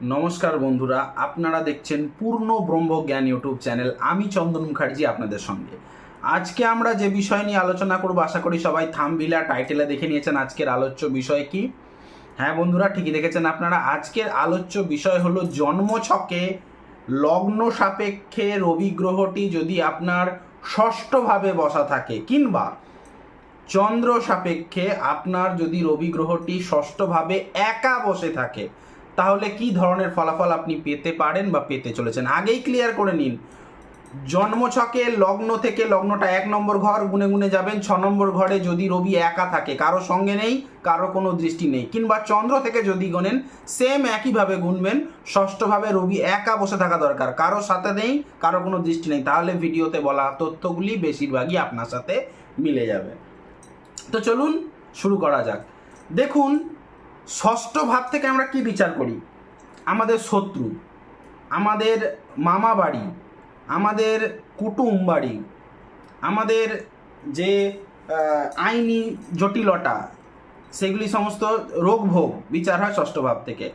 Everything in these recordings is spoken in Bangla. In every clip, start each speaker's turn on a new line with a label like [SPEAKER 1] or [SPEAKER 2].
[SPEAKER 1] নমস্কার বন্ধুরা, আপনারা দেখছেন পূর্ণ ব্রহ্মজ্ঞান ইউটিউব চ্যানেল। আমি চন্দন মুখার্জি আপনাদের সঙ্গে। আজকে আমরা যে বিষয় নিয়ে আলোচনা করব, আশা করি সবাই থামবিলা টাইটেলে দেখে নিয়েছেন আজকের আলোচ্য বিষয় কি। হ্যাঁ বন্ধুরা, ঠিকই দেখেছেন আপনারা, আজকের আলোচ্য বিষয় হলো জন্মছকে লগ্ন সাপেক্ষে রবি গ্রহটি যদি আপনার ষষ্ঠভাবে বসা থাকে কিংবা চন্দ্র সাপেক্ষে আপনার যদি রবি গ্রহটি ষষ্ঠভাবে একা বসে থাকে তাহলে কি ধরনের ফলাফল আপনি পেতে পারেন বা পেতে চলেছেন? আগেই ক্লিয়ার করে নিন। জন্মছকে লগ্ন থেকে লগ্নটা এক নম্বর ঘর, গুনে গুনে যাবেন। ছ নম্বর ঘরে যদি রবি একা থাকে, কারও সঙ্গে নেই, কারও কোনো দৃষ্টি নেই। কিংবা চন্দ্র থেকে যদি গোনেন সেম একইভাবে গুনবেন। ষষ্ঠভাবে রবি একা বসে থাকা দরকার। কারও সাথে নেই, কারও কোনো দৃষ্টি নেই। তাহলে ভিডিওতে বলা তথ্যগুলি বেশিরভাগই আপনার সাথে মিলে যাবে। তো চলুন শুরু করা যাক। দেখুন ষষ্ঠ ভাব থেকে আমরা কি বিচার করি? আমাদের শত্রু, আমাদের মামা বাড়ি, আমাদের কুটুম বাড়ি, আমাদের যে আইনি জটিলতা, সেগুলি সমস্ত রোগ ভোগ বিচার হয় ষষ্ঠ ভাব থেকে।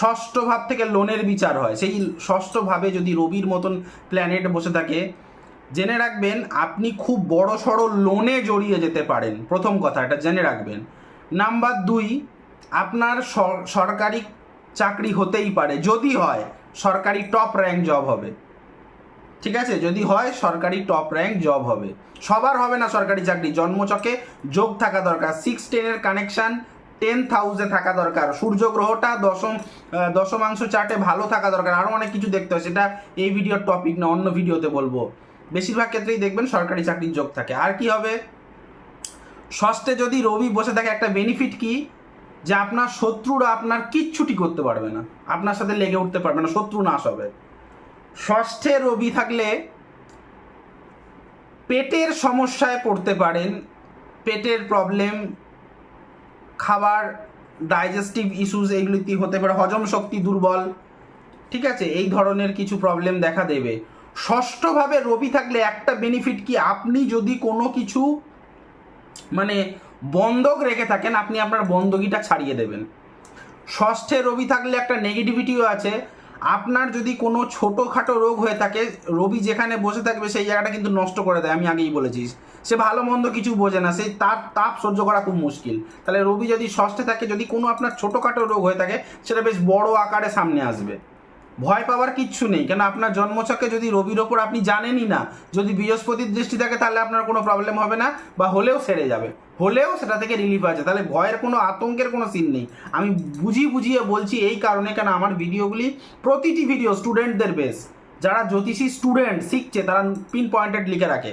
[SPEAKER 1] ষষ্ঠ ভাব থেকে লোনের বিচার হয়। সেই ষষ্ঠ ভাবে যদি রবির মতন প্ল্যানেট বসে থাকে, জেনে রাখবেন আপনি খুব বড় সড়ো লোনে জড়িয়ে যেতে পারেন। প্রথম কথা, এটা জেনে রাখবেন। নাম্বার দুই আপনার সরকারি চাকরি হতেই পারে, যদি হয় সরকারি টপ র্যাঙ্ক জব হবে। ঠিক আছে? যদি হয় সরকারি টপ র্যাঙ্ক জব হবে। সবার হবে না সরকারি চাকরি, জন্মচকে যোগ থাকা দরকার। সিক্স টেনের কানেকশান টেন হাউসে থাকা দরকার। সূর্য গ্রহটা দশম দশমাংশ চার্টে ভালো থাকা দরকার। আরও অনেক কিছু দেখতে হয়, সেটা এই ভিডিওর টপিক না, অন্য ভিডিওতে বলব। বেশিরভাগ ক্ষেত্রেই দেখবেন সরকারি চাকরির যোগ থাকে। আর কি হবে? ষষ্ঠে যদি রবি বসে থাকে, একটা বেনিফিট কি? যে আপনার শত্রুরা আপনার কিচ্ছুটি করতে পারবে না। আপনার সাথে লেগে উঠতে পারবে না, শত্রু নাশ হবে। ষষ্ঠে রবি থাকলে পেটের সমস্যায় পড়তে পারেন। পেটের প্রবলেম খাবার ডাইজেস্টিভ ইস্যুস এগুলিতে হতে পারে। হজম শক্তি দুর্বল, ঠিক আছে? এই ধরনের কিছু প্রবলেম দেখা দেবে। ষষ্ঠভাবে রবি থাকলে একটা বেনিফিট কি? আপনি যদি কোনো কিছু মানে বন্ধক রেখে থাকেন, আপনি আপনার বন্ধকিটা ছাড়িয়ে দেবেন। ষষ্ঠে রবি থাকলে একটা নেগেটিভিটিও আছে। আপনার যদি কোনো ছোটোখাটো রোগ হয়ে থাকে, রবি যেখানে বসে থাকবে সেই জায়গাটা কিন্তু নষ্ট করে দেয়, আমি আগেই বলেছি। সে ভালো মন্দ কিছু বোঝে না সেই তাপ তাপ সহ্য করা খুব মুশকিল। তাহলে রবি যদি ষষ্ঠে থাকে, যদি কোনো আপনার ছোটোখাটো রোগ হয়ে থাকে, সেটা বেশ বড় আকারে সামনে আসবে। ভয় পাওয়ার কিচ্ছু নেই, কেন আপনার জন্মছকে যদি রবির ওপর আপনি জানেনই না, যদি বৃহস্পতির দৃষ্টি থাকে, তাহলে আপনার কোনো প্রবলেম হবে না, বা হলেও সেরে যাবে। হলেও সেটা থেকে রিলিফ আছে তাহলে ভয়ের কোনো আতঙ্কের কোনো সিন নেই। আমি বুঝিয়ে বুঝিয়ে বলছি এই কারণে কেন আমার ভিডিওগুলি প্রতিটি ভিডিও স্টুডেন্টদের বেশ যারা জ্যোতিষী স্টুডেন্ট শিখছে, তারা পিন পয়েন্টেড লিখে রাখে।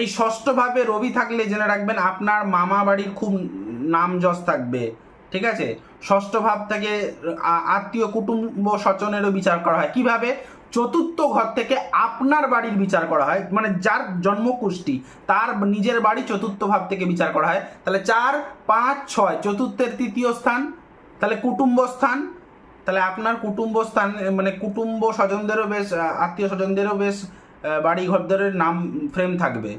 [SPEAKER 1] এই ষষ্ঠভাবে রবি থাকলে জেনে রাখবেন, আপনার মামা বাড়ির খুব নাম যশ থাকবে। ঠিক আছে? ষষ্ঠ ভাব থেকে আত্মীয় কুটুম্ব স্বজনেরও বিচার করা হয়। কীভাবে? চতুর্থ ঘর থেকে আপনার বাড়ির বিচার করা হয় মানে যার জন্মকুষ্টি তার নিজের বাড়ি চতুর্থ ভাব থেকে বিচার করা হয়। তাহলে চার, পাঁচ, ছয়, চতুর্থের তৃতীয় স্থান, তাহলে কুটুম্ব স্থান, তাহলে আপনার কুটুম্ব স্থান মানে কুটুম্ব স্বজনদেরও বেশ আত্মীয় স্বজনদেরও বেশ বাড়ি ঘরদের নাম ফ্রেম থাকবে।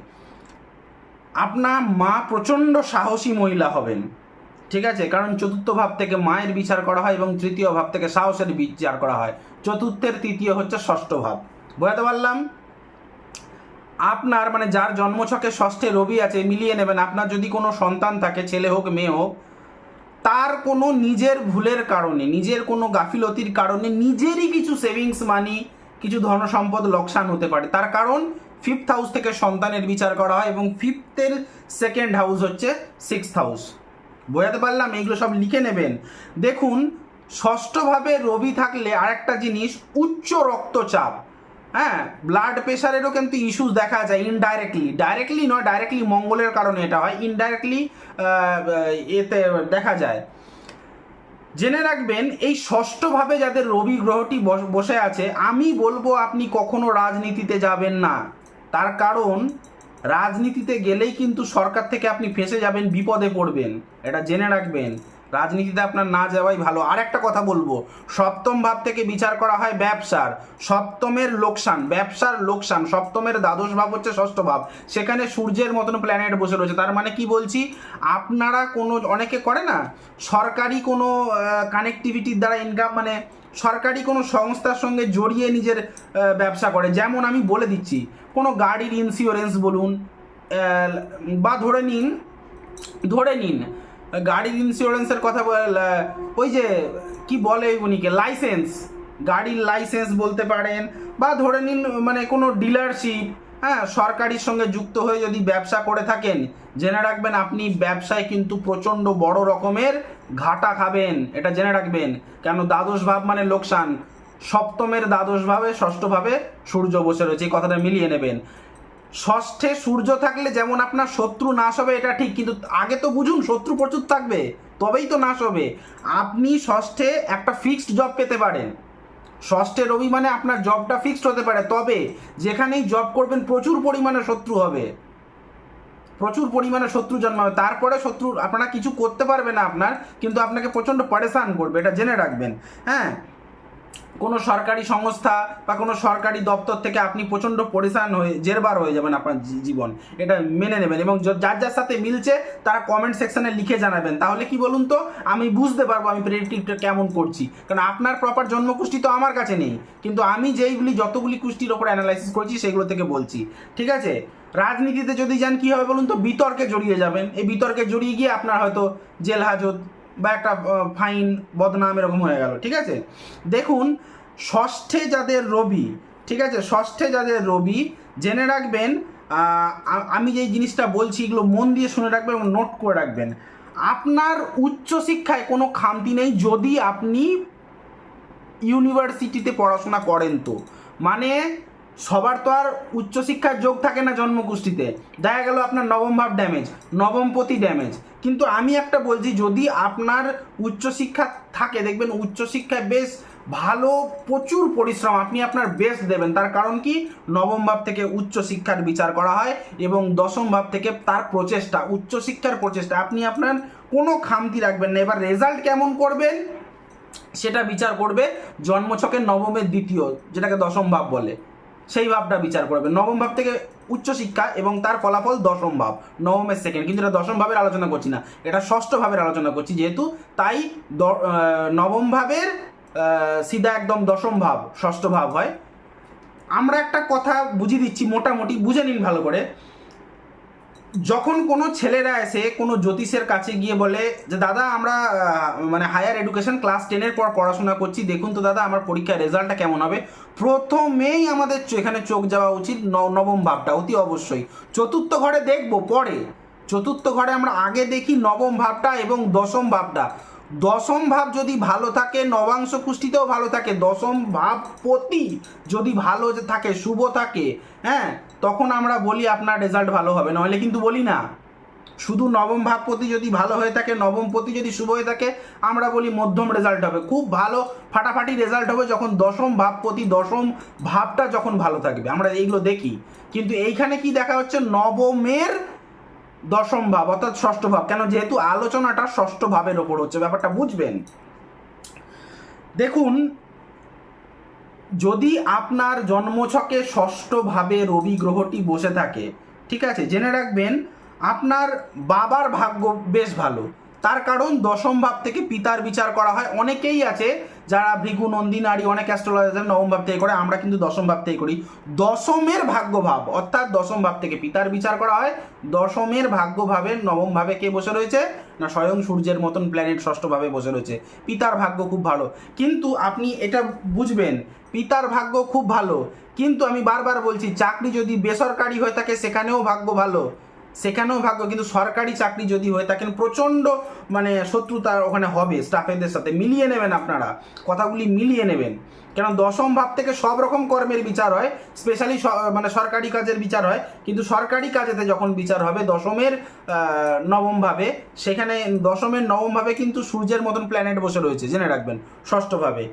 [SPEAKER 1] আপনার মা প্রচণ্ড সাহসী মহিলা হবেন। ঠিক আছে? কারণ চতুর্থ ভাব থেকে মায়ের বিচার করা হয় এবং তৃতীয় ভাব থেকে সাহসের বিচার করা হয়। চতুর্থের তৃতীয় হচ্ছে ষষ্ঠ ভাব। বোঝাতে পারলাম? আপনার মানে যার জন্মছকে ষষ্ঠে রবি আছে, মিলিয়ে নেবেন। আপনার যদি কোনো সন্তান থাকে, ছেলে হোক, মেয়ে হোক, তার কোনো নিজের ভুলের কারণে, নিজের কোনো গাফিলতির কারণে নিজেরই কিছু সেভিংস মানি কিছু ধন সম্পদ লোকসান হতে পারে। তার কারণ ফিফথ হাউস থেকে সন্তানের বিচার করা হয় এবং ফিফথের সেকেন্ড হাউস হচ্ছে সিক্স হাউস বোঝাতে পারলাম এইগুলো সব লিখে নেবেন। দেখুন, ষষ্ঠভাবে রবি থাকলে আরেকটা জিনিস, উচ্চ রক্তচাপ। হ্যাঁ ব্লাড প্রেশারেরও কিন্তু ইস্যুস দেখা যায় ইনডাইরেক্টলি ডাইরেক্টলি নয় ডাইরেক্টলি মঙ্গলের কারণে এটা হয় ইনডাইরেক্টলি এতে দেখা যায়। জেনে রাখবেন, এই ষষ্ঠভাবে যাদের রবি গ্রহটি বস- আছে, আমি বলব আপনি কখনো রাজনীতিতে যাবেন না। তার কারণ রাজনীতিতে গেলেই কিন্তু সরকার থেকে আপনি ফেসে যাবেন, বিপদে পড়বেন। এটা জেনে রাখবেন। রাজনীতিতে আপনার না যাওয়াই ভালো। আর একটা কথা বলব, সপ্তম ভাব থেকে বিচার করা হয় ব্যবসার। সপ্তমের লোকসান, ব্যবসার লোকসান। সপ্তমের দ্বাদশ ভাব হচ্ছে ষষ্ঠ ভাব। সেখানে সূর্যের মতন প্ল্যানেট বসে রয়েছে। তার মানে কি বলছি? আপনারা কোনো, অনেকে করে না? সরকারি কোনো কানেক্টিভিটির দ্বারা ইনকাম মানে সরকারি কোনো সংস্থার সঙ্গে জড়িয়ে নিজের ব্যবসা করে। যেমন আমি বলে দিচ্ছি কোনো গাড়ির ইন্স্যুরেন্স বলুন বা ধরে নিন ধরে নিন, গাড়ির ইন্স্যুরেন্সের কথা ওই যে, কি বলে উনিকে লাইসেন্স গাড়ির লাইসেন্স বলতে পারেন, বা ধরে নিন মানে কোনো ডিলারশিপ হ্যাঁ সরকারির সঙ্গে যুক্ত হয়ে যদি ব্যবসা করে থাকেন, জেনে রাখবেন আপনি ব্যবসায় কিন্তু প্রচণ্ড বড় রকমের ঘাটা খাবেন, এটা জেনে রাখবেন, কেন দ্বাদশ ভাব মানে লোকসান সপ্তমের দ্বাদশ ভাবে ষষ্ঠ ভাবে সূর্য বসে রয়েছে। এই কথাটা মিলিয়ে নেবেন। ষষ্ঠে সূর্য থাকলে যেমন আপনার শত্রু নাশ হবে, এটা ঠিক, কিন্তু আগে তো বুঝুন, শত্রু প্রচুর থাকবে, তবেই তো নাশ হবে। আপনি ষষ্ঠে একটা ফিক্সড জব পেতে পারেন। ষষ্ঠে রবি মানে আপনার জবটা ফিক্সড হতে পারে, তবে যেখানেই জব করবেন, প্রচুর পরিমাণে শত্রু হবে। প্রচুর পরিমাণে শত্রু জন্মাবে। তারপরে শত্রু আপনারা কিছু করতে পারবে না আপনার, কিন্তু আপনাকে প্রচণ্ড পরেশান করবে, এটা জেনে রাখবেন। হ্যাঁ? কোনো সরকারি সংস্থা বা কোনো সরকারি দপ্তর থেকে আপনি প্রচণ্ড পরেশান হয়ে জেরবার হয়ে যাবেন আপনার জীবন। এটা মেনে নেবেন এবং যার যার সাথে মিলছে, তারা কমেন্ট সেকশানে লিখে জানাবেন। তাহলে কি বলুন তো, আমি বুঝতে পারব আমি প্রেডিক্টিভটা কেমন করছি। কারণ আপনার প্রপার জন্মকুষ্টি তো আমার কাছে নেই। কিন্তু আমি যেইগুলি, যতগুলি কুষ্টির ওপর অ্যানালাইসিস করছি, সেগুলো থেকে বলছি। ঠিক আছে? রাজনীতিতে যদি যান, কি হবে বলুন তো? বিতর্কে জড়িয়ে যাবেন। এই বিতর্কে জড়িয়ে গিয়ে আপনার হয়তো জেল হাজত বা একটা ফাইন বদনাম এরকম হয়ে গেল, ঠিক আছে? দেখুন, ষষ্ঠে যাদের রবি, ঠিক আছে? ষষ্ঠে যাদের রবি, জেনে রাখবেন আমি যেই জিনিসটা বলছি, এগুলো মন দিয়ে শুনে রাখবেন এবং নোট করে রাখবেন। আপনার উচ্চশিক্ষায় কোনো খামতি নেই যদি আপনি ইউনিভার্সিটিতে পড়াশোনা করেন তো। মানে সবার তো আর উচ্চশিক্ষার যোগ থাকে না জন্মগোষ্ঠীতে। দেখা গেল আপনার নবম ভাব ড্যামেজ নবমপতি ড্যামেজ কিন্তু আমি একটা বলছি, যদি আপনার উচ্চশিক্ষা থাকে, দেখবেন উচ্চশিক্ষায় বেশ ভালো প্রচুর পরিশ্রম আপনি আপনার বেস্ট দেবেন। তার কারণ কি? নবম ভাব থেকে উচ্চশিক্ষার বিচার করা হয় এবং দশম ভাব থেকে তার প্রচেষ্টা, উচ্চশিক্ষার প্রচেষ্টা। আপনি আপনার কোনো খামতি রাখবেন না। এবার রেজাল্ট কেমন করবেন? সেটা বিচার করবে জন্মছকের নবমের দ্বিতীয়, যেটাকে দশম ভাব বলে। সেই ভাবটা বিচার করবে। নবম ভাব থেকে উচ্চশিক্ষা এবং তার ফলাফল দশম ভাব। নবমের সেকেন্ড কিন্তু এটা দশম ভাবের আলোচনা করছি না। এটা ষষ্ঠ ভাবের আলোচনা করছি, যেহেতু তাই নবম ভাবের সিধা একদম দশম ভাব, ষষ্ঠ ভাব হয়। আমরা একটা কথা বুঝিয়ে দিচ্ছি, মোটামুটি বুঝে নিন ভালো করে। যখন কোনো ছেলেরা এসে কোনো জ্যোতিষের কাছে গিয়ে বলে যে, দাদা, আমরা মানে হায়ার এডুকেশন ক্লাস টেনের পর পড়াশোনা করছি, দেখুন তো দাদা, আমার পরীক্ষার রেজাল্টটা কেমন হবে। প্রথমেই আমাদের এখানে চোখ যাওয়া উচিত নবম ভাবটা, অতি অবশ্যই। চতুর্থ ঘরে দেখব পরে। চতুর্থ ঘরে আমরা আগে দেখি নবম ভাবটা এবং দশম ভাবটা। দশম ভাব যদি ভালো থাকে, নবাংশ কুষ্টিতেও ভালো থাকে, দশম ভাব প্রতি যদি ভালো থাকে, শুভ থাকে হ্যাঁ তখন আমরা বলি আপনার রেজাল্ট ভালো হবে। নইলে কিন্তু বলি না। শুধু নবম ভাবপতি যদি ভালো হয়ে থাকে, নবম পতি যদি শুভ হয়ে থাকে, আমরা বলি মধ্যম রেজাল্ট হবে। খুব ভালো, ফাটাফাটি রেজাল্ট হবে যখন দশম ভাবপতি দশম ভাবটা যখন ভালো থাকবে। আমরা এইগুলো দেখি। কিন্তু এইখানে কি দেখা হচ্ছে? নবমের দশম ভাব, অর্থাৎ ষষ্ঠ ভাব। কেন? যেহেতু আলোচনাটা ষষ্ঠ ভাবের ওপর হচ্ছে, ব্যাপারটা বুঝবেন। দেখুন, যদি আপনার জন্মছকে ষষ্ঠভাবে রবি গ্রহটি বসে থাকে, ঠিক আছে? জেনে রাখবেন, আপনার বাবার ভাগ্য বেশ ভালো। তার কারণ দশম ভাব থেকে পিতার বিচার করা হয়। অনেকেই আছে যারা ভৃগু, নন্দী, নারী, অনেক অ্যাস্ট্রোলজার নবম ভাব থেকে করে, আমরা কিন্তু দশম ভাব থেকে করি। দশমের ভাগ্য ভাব অর্থাৎ দশম ভাব থেকে পিতার বিচার করা হয়। দশমের ভাগ্য ভাবের নবম ভাবে কে বসে রয়েছে? না, স্বয়ং সূর্যের মতন প্ল্যানেট ষষ্ঠভাবে বসে রয়েছে। পিতার ভাগ্য খুব ভালো। কিন্তু আপনি এটা বুঝবেন, পিতার ভাগ্য খুব ভালো। কিন্তু আমি বারবার বলছি, চাকরি যদি বেসরকারি হয়ে থাকে, সেখানেও ভাগ্য ভালো। সেখানেও ভাগ্য কিন্তু সরকারি চাকরি যদি হয়ে থাকেন প্রচণ্ড মানে শত্রুতা ওখানে হবে স্টাফেদের সাথে। মিলিয়ে নেবেন আপনারা। কথাগুলি মিলিয়ে নেবেন। কেন দশম ভাব থেকে সব রকম কর্মের বিচার হয় স্পেশালি মানে সরকারি কাজের বিচার হয় কিন্তু সরকারি কাজেতে যখন বিচার হবে দশমের আহ, নবম ভাবে সেখানে দশমের নবম ভাবে কিন্তু সূর্যের মতন প্ল্যানেট বসে রয়েছে জেনে রাখবেন ষষ্ঠভাবে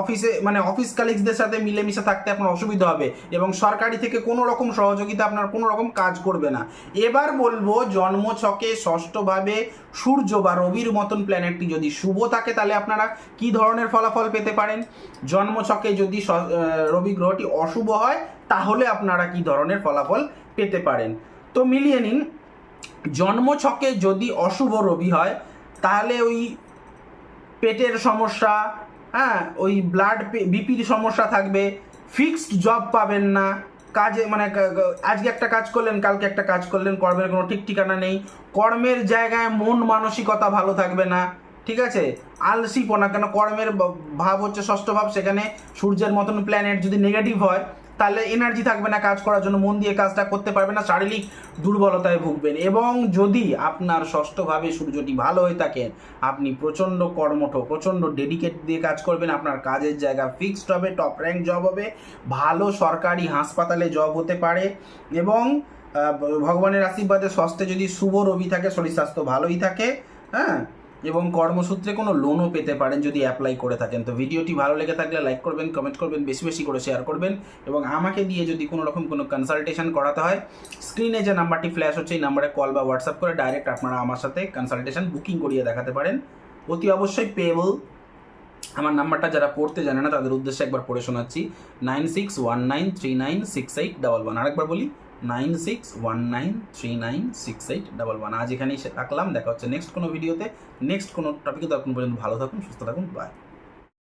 [SPEAKER 1] অফিসে মানে অফিস কালিগসদের সাথে মিলেমিশে থাকতে আপনার অসুবিধা হবে এবং সরকারি থেকে কোনো রকম সহযোগিতা আপনার কোনো রকম কাজ করবে না। এবার বলব জন্মছকে ষষ্ঠভাবে সূর্য বা রবির মতন প্ল্যানেটটি যদি শুভ থাকে, তাহলে আপনারা কি ধরনের ফলাফল পেতে পারেন? জন্মছকে যদি রবি গ্রহটি অশুভ হয়, তাহলে আপনারা কি ধরনের ফলাফল পেতে পারেন? তো মিলিয়ে নিন জন্মছকে যদি অশুভ রবি হয়, তাহলে ওই পেটের সমস্যা হ্যাঁ ওই ব্লাড বিপির সমস্যা থাকবে ফিক্সড জব পাবেন না, কাজে মানে আজকে একটা কাজ করলেন, কালকে একটা কাজ করলেন, কর্মের কোনো ঠিক ঠিকানা নেই, কর্মের জায়গায় মন মানসিকতা ভালো থাকবে না, ঠিক আছে? আলসিপনা, কেন কর্মের ভাব হচ্ছে ষষ্ঠ ভাব, সেখানে সূর্যের মতন প্ল্যানেট যদি নেগেটিভ হয় তাহলে এনার্জি থাকবে না কাজ করার জন্য, মন দিয়ে কাজটা করতে পারবে না, শারীরিক দুর্বলতায় ভুগবেন। এবং যদি আপনার ষষ্ঠভাবে সূর্যটি ভালো হয়ে থাকে আপনি প্রচণ্ড কর্মঠ, প্রচণ্ড ডেডিকেট দিয়ে কাজ করবেন, আপনার কাজের জায়গা ফিক্সড হবে টপ র্যাঙ্ক জব হবে, ভালো সরকারি হাসপাতালে জব হতে পারে এবং ভগবানের আশীর্বাদে ষষ্ঠে যদি শুভ রবি থাকে, শরীর স্বাস্থ্য ভালোই থাকে হ্যাঁ? এবং কর্মসূত্রে কোনো লোনও পেতে পারেন যদি অ্যাপ্লাই করে থাকেন। তো ভিডিওটি ভালো লেগে থাকলে লাইক করবেন কমেন্ট করবেন, বেশি বেশি করে শেয়ার করবেন এবং আমাকে দিয়ে যদি কোনো রকম কোনো কনসালটেশন করাতে হয় স্ক্রিনে যে নাম্বারটি ফ্ল্যাশ হচ্ছে, এই নাম্বারে কল বা হোয়াটসঅ্যাপ করে ডাইরেক্ট আপনারা আমার সাথে কনসালটেশন বুকিং করিয়ে দেখাতে পারেন। অতি অবশ্যই পেয়েবল আমার নাম্বারটা যারা পড়তে জানে না, তাদের উদ্দেশ্যে একবার পড়ে শোনাচ্ছি nine six one nine three nine six eight double one আরেকবার বলি nine six one nine three nine six eight double one. আজ এখানেই রাখলাম। দেখা হচ্ছে নেক্সট কোনো ভিডিওতে। নেক্সট কোনো টপিকে। তখন পর্যন্ত ভালো থাকুন, সুস্থ থাকুন। বাই।